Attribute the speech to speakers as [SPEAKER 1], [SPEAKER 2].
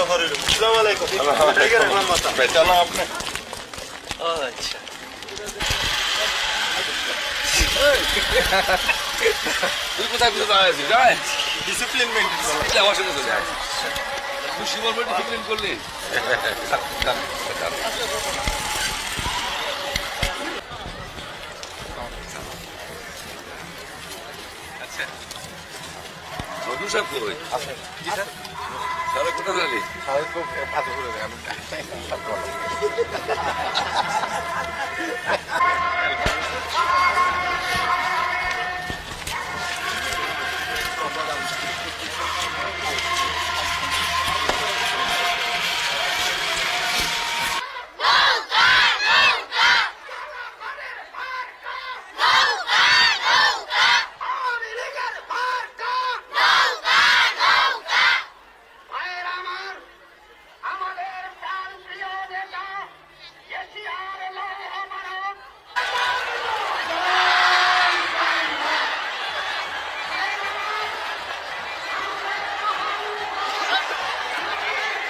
[SPEAKER 1] আসসালামু আলাইকুম
[SPEAKER 2] বেচালাম আপনি
[SPEAKER 1] আচ্ছা
[SPEAKER 2] তুই কোথায় কোথায় দাঁড়াইছিস যায়
[SPEAKER 1] ডিসিপ্লিন মেনটেন
[SPEAKER 2] আমার সাথে চলে খুশি বলব ডিসিপ্লিন করলি আচ্ছা। সাহেব কই
[SPEAKER 3] ভাইয়ের